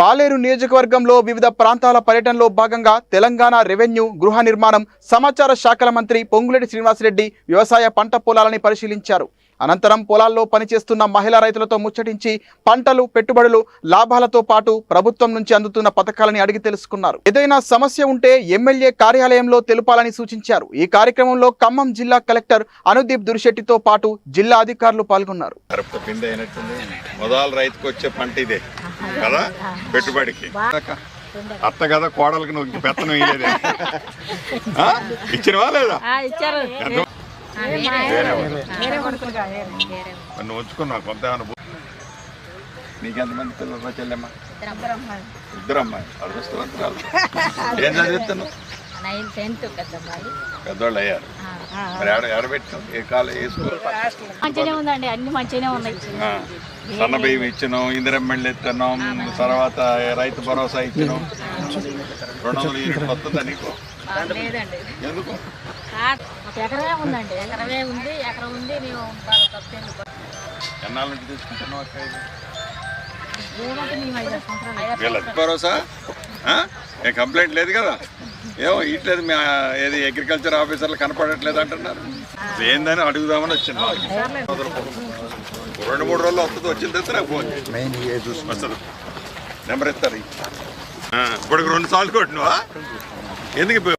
పాలేరు నియోజకవర్గంలో వివిధ ప్రాంతాల పర్యటనలో భాగంగా తెలంగాణ రెవెన్యూ గృహ నిర్మాణం సమాచార శాఖల మంత్రి పొంగులేటి శ్రీనివాసరెడ్డి వ్యవసాయ పంట పొలాలని పరిశీలించారు. అనంతరం పొలాల్లో పనిచేస్తున్న మహిళా రైతులతో ముచ్చటించి పంటలు పెట్టుబడులు లాభాలతో పాటు ప్రభుత్వం నుంచి అందుతున్న పథకాలని అడిగి తెలుసుకున్నారు. ఏదైనా సమస్య ఉంటే ఎమ్మెల్యే కార్యాలయంలో తెలుపాలని సూచించారు. ఈ కార్యక్రమంలో ఖమ్మం జిల్లా కలెక్టర్ అనుదీప్ దురిశెట్టితో పాటు జిల్లా అధికారులు పాల్గొన్నారు. కదా? పెట్టుబడికి. అత్త కదా కోడలకి నువ్వు పెత్తనం ఇయ్యలేదే. ఆ? ఇచ్చినవా లేదా? నువ్వు ఉంచుకున్నావు కొంత నీకెంతమంది పిల్లలు చెల్లెమ్మ? ఇద్దరు అమ్మాయి అదృష్టవంతురాలు. ఏం చదివిస్తున్నావు? నైన్ టెన్త్ అయ్యారు మంచిగానే ఉందండి అన్ని మంచిగానే ఉన్నాయి. సన్న బియ్యం ఇచ్చినాం ఇందిరమ్మెళ్ళు ఎత్తున్నాం తర్వాత రైతు భరోసా ఇచ్చినాం. రెండు వందలు యూనిట్ వస్తుందా నీకు? ఆ, లేదండి. ఎందుకు? ఆ, ఒక ఎకరమే ఉందండి. ఎకరమే ఉంది ఎకరం ఉంది మేము బాగా తప్పేళ్ళు ఎన్నాళ్ళ నుంచి అక్క భరోసా? కంప్లైంట్ లేదు కదా? ఏమో ఇట్లేదు ఏది అగ్రికల్చర్ ఆఫీసర్లు కనపడట్లేదు అంటున్నారు. ఏందని అడుగుదామని వచ్చింది రెండు మూడు రోజులు వస్తుంది వచ్చిన తర్వాత నాకు ఫోన్ చేయి. వస్తుంది. నెంబర్ ఇస్తారు. ఇప్పటికి రెండు సార్లు కొట్టినవా? ఎందుకు